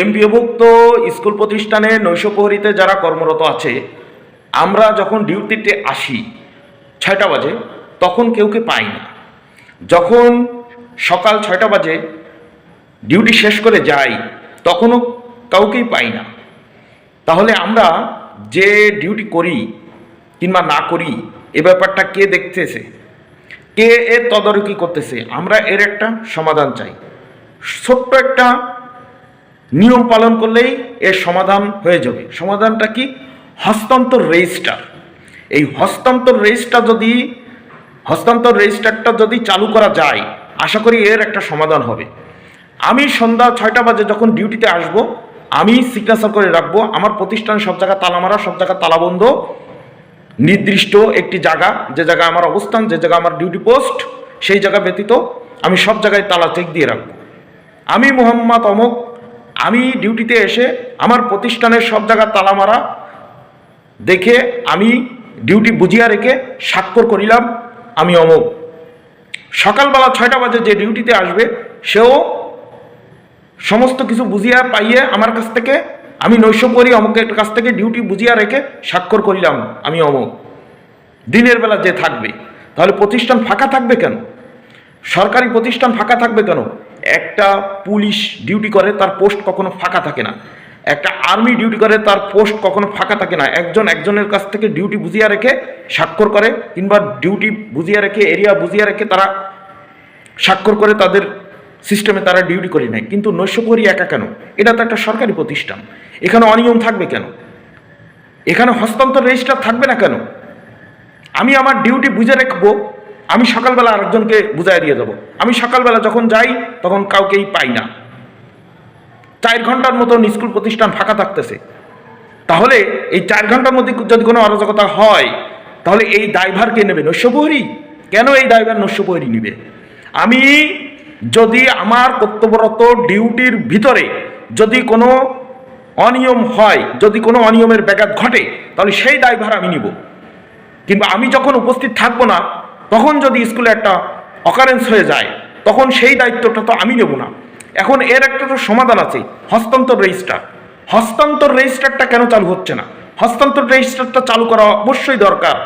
এমপিওভুক্ত school প্রতিষ্ঠানে নৈশপ্রহরীতে যারা কর্মরত আছে, আমরা যখন ডিউটিতে আসি ছয়টা বাজে, তখন কেউকে পাই না। যখন সকাল ছয়টা বাজে, ডিউটি শেষ করে যাই, তখনও কাউকেই পাই না। তাহলে আমরা যে ডিউটি করি কিংবা না করি, এ ব্যাপারটা কে দেখতেছে? কে এর তদারকি করতেছে? আমরা এর একটা সমাধান চাই। ছোট্ট একটা নিয়ম পালন করলেই এর সমাধান হয়ে যাবে। সমাধানটা কি? হস্তান্তর রেজিস্টার। এই হস্তান্তর রেজিস্টার যদি, হস্তান্তর রেজিস্টারটা যদি চালু করা যায়, আশা করি এর একটা সমাধান হবে। আমি সন্ধ্যা ছয়টা বাজে যখন ডিউটিতে আসব, আমি সিগনেচার করে রাখব, আমার প্রতিষ্ঠান সব জায়গা তালা মারা, সব জায়গা তালাবন্ধ নির্দিষ্ট একটি জায়গা, যে জায়গায় আমার অবস্থান, যে জায়গা আমার ডিউটি পোস্ট সেই জায়গা ব্যতীত আমি সব জায়গায় তালা চেক দিয়ে রাখব। আমি মোহাম্মদ অমক আমি ডিউটিতে এসে আমার প্রতিষ্ঠানের সব জায়গা তালা মারা, দেখে আমি ডিউটি বুঝিয়া রেখে স্বাক্ষর করিলাম আমি অমক। সকালবেলা ছয়টা বাজে যে ডিউটিতে আসবে, সেও সমস্ত কিছু বুঝিয়া পাইয়ে আমার কাছ থেকে, আমি নৈশ করি অমুকের কাছ থেকে ডিউটি বুঝিয়া রেখে স্বাক্ষর করিলাম আমি অমুক। দিনের বেলা যে থাকবে, তাহলে প্রতিষ্ঠান ফাঁকা থাকবে কেন? সরকারি প্রতিষ্ঠান ফাঁকা থাকবে কেন? একটা পুলিশ ডিউটি করে, তার পোস্ট কখনো ফাঁকা থাকে না। একটা আর্মি ডিউটি করে, তার পোস্ট কখনো ফাঁকা থাকে না। একজন একজনের কাছ থেকে ডিউটি বুঝিয়ে রেখে স্বাক্ষর করে, কিংবা ডিউটি বুঝিয়ে রেখে, এরিয়া বুঝিয়ে রেখে তারা স্বাক্ষর করে তাদের সিস্টেমে তারা ডিউটি করে নেয়। কিন্তু নৈশপ্রহরী একা কেন? এটা তো একটা সরকারি প্রতিষ্ঠান। এখানে অনিয়ম থাকবে কেন? এখানে হস্তান্তর রেজিস্টার থাকবে না কেন? আমি আমার ডিউটি বুঝে রাখব আমি সকালবেলা আরেকজনকে বুঝাই দিয়ে যাব। আমি সকালবেলা যখন যাই, তখন কাউকেই পাই না। চার ঘণ্টার মতন স্কুল প্রতিষ্ঠান ফাঁকা থাকতেছে। তাহলে এই চার ঘণ্টার মধ্যে যদি কোনো অরাজকতা হয়, তাহলে এই দায়ভার কে নেবে? নৈশপ্রহরী কেন এই দায়ভার নৈশপ্রহরী নেবে? আমি যদি আমার কর্তব্যরত ডিউটির ভিতরে যদি কোনো অনিয়ম হয়, যদি কোনো অনিয়মের ব্যাঘাত ঘটে, তাহলে সেই দায়ভার আমি নিব। কিংবা আমি যখন উপস্থিত থাকব না তখন যদি স্কুলে একটা অকারেন্স হয়ে যায়, তখন সেই দায়িত্বটা তো আমি নেব না। এখন এর একটা তো সমাধান আছে, হস্তান্তর রেজিস্টার হস্তান্তর রেজিস্টারটা কেন চালু হচ্ছে না? হস্তান্তর রেজিস্টারটা চালু করা অবশ্যই দরকার।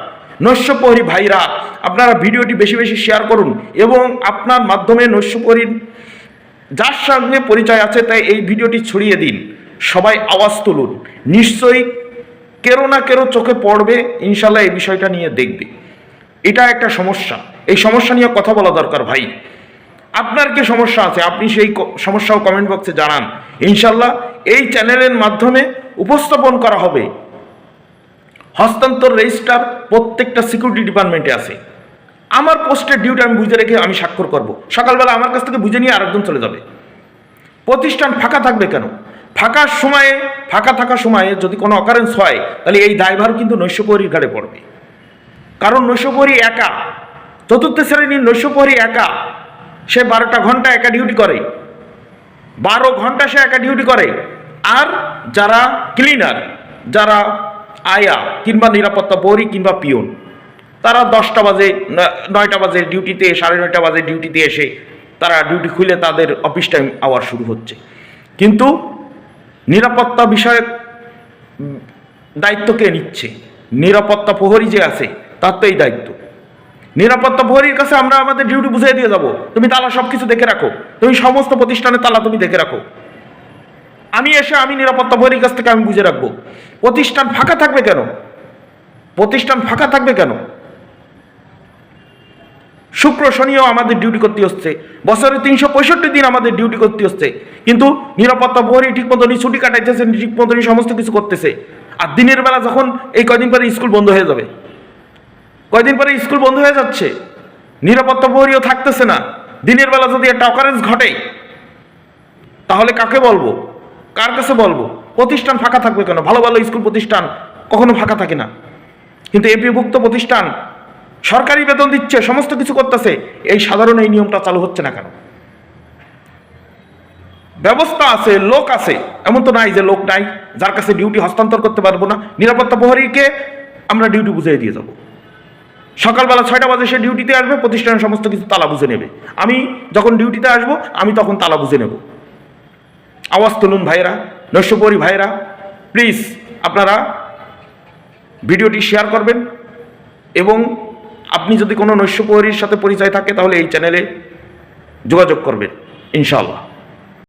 নৈশপ্রহরী ভাইরা, আপনারা ভিডিওটি বেশি বেশি শেয়ার করুন এবং আপনার মাধ্যমে নৈশপ্রহরীর যার সঙ্গে পরিচয় আছে তাই এই ভিডিওটি ছড়িয়ে দিন। সবাই আওয়াজ তুলুন। নিশ্চয়ই কেরো না কেরো চোখে পড়বে, ইনশাল্লাহ এই বিষয়টা নিয়ে দেখবে। এটা একটা সমস্যা। এই সমস্যা নিয়ে কথা বলা দরকার ভাই। আপনার কি সমস্যা আছে? আপনি সেই সমস্যাও কমেন্ট বক্সে জানান। ইনশাল্লাহ এই চ্যানেলের মাধ্যমে উপস্থাপন করা হবে। হস্তান্তর রেজিস্টার প্রত্যেকটা সিকিউরিটি ডিপার্টমেন্টে আছে। আমার পোস্টের ডিউটি আমি বুঝে রেখে আমি স্বাক্ষর করব। সকালবেলা আমার কাছ থেকে বুঝে নিয়ে আরেকজন চলে যাবে। প্রতিষ্ঠান ফাঁকা থাকবে কেন? ফাঁকার সময়ে, ফাঁকা থাকার সময়ে যদি কোনো অকারেন্স হয়, তাহলে এই দায়ভার কিন্তু নৈশপ্রহরীর ঘাড়ে পড়বে। কারণ নৈশপ্রহরী একা। চতুর্থ শ্রেণির নৈশপ্রহরী একা। সে বারোটা ঘণ্টা একা ডিউটি করে। বারো ঘণ্টা সে একা ডিউটি করে। আর যারা ক্লিনার যারা আয়া কিংবা নিরাপত্তা প্রহরী কিংবা পিয়ন, তারা দশটা বাজে নয়টা বাজে ডিউটিতে সাড়ে নয়টা বাজে ডিউটিতে এসে তারা ডিউটি খুলে তাদের অফিস টাইম আওয়ার শুরু হচ্ছে। কিন্তু নিরাপত্তা বিষয়ক দায়িত্ব কে নিচ্ছে? নিরাপত্তা প্রহরী যে আছে তার তো এই দায়িত্ব। নিরাপত্তা প্রহরীর কাছে আমরা আমাদের ডিউটি বুঝিয়ে দিয়ে যাব। তুমি তালা সব কিছু দেখে রাখো। তুমি সমস্ত প্রতিষ্ঠানের তালা তুমি দেখে রাখো। আমি এসে আমি নিরাপত্তা প্রহরীর কাছ থেকে আমি বুঝে রাখব। প্রতিষ্ঠান ফাঁকা থাকবে কেন? প্রতিষ্ঠান ফাঁকা থাকবে কেন? শুক্র শনিও আমাদের ডিউটি করতে হচ্ছে বছরে তিনশো পঁয়ষট্টি দিন আমাদের ডিউটি করতে হচ্ছে কিন্তু নিরাপত্তা প্রহরী ঠিক মতনই ছুটি কাটাইতেছে, ঠিক মতনই সমস্ত কিছু করতেছে। আর দিনের বেলা যখন এই কয়দিন পরে স্কুল বন্ধ হয়ে যাবে। কয়দিন পরে স্কুল বন্ধ হয়ে যাচ্ছে। নিরাপত্তা প্রহরীও থাকতেছে না। দিনের বেলা যদি একটা অকারেন্স ঘটে, তাহলে কাকে বলব? কার কাছে বলব? প্রতিষ্ঠান ফাঁকা থাকবে কেন? ভালো ভালো স্কুল প্রতিষ্ঠান কখনো ফাঁকা থাকে না। কিন্তু এপিভুক্ত প্রতিষ্ঠান সরকারি বেতন দিচ্ছে, সমস্ত কিছু করতেছে, এই সাধারণ এই নিয়মটা চালু হচ্ছে না কেন? ব্যবস্থা আছে, লোক আছে, এমন তো নাই যে লোক নাই, যার কাছে ডিউটি হস্তান্তর করতে পারব না। নিরাপত্তা প্রহরীকে আমরা ডিউটি বুঝিয়ে দিয়ে যাব। সকালবেলা ছয়টা বাজে সে ডিউটিতে আসবে, প্রতিষ্ঠানের সমস্ত কিছু তালা বুঝে নেবে। আমি যখন ডিউটিতে আসব, আমি তখন তালা বুঝে নেব। আওয়াজ তুলুন ভাইরা নৈশপরি ভাইরা প্লিজ আপনারা ভিডিওটি শেয়ার করবেন এবং আপনি যদি কোনো নৈশপরির সাথে পরিচয় থাকে, তাহলে এই চ্যানেলে যোগাযোগ করবেন, ইনশাআল্লাহ।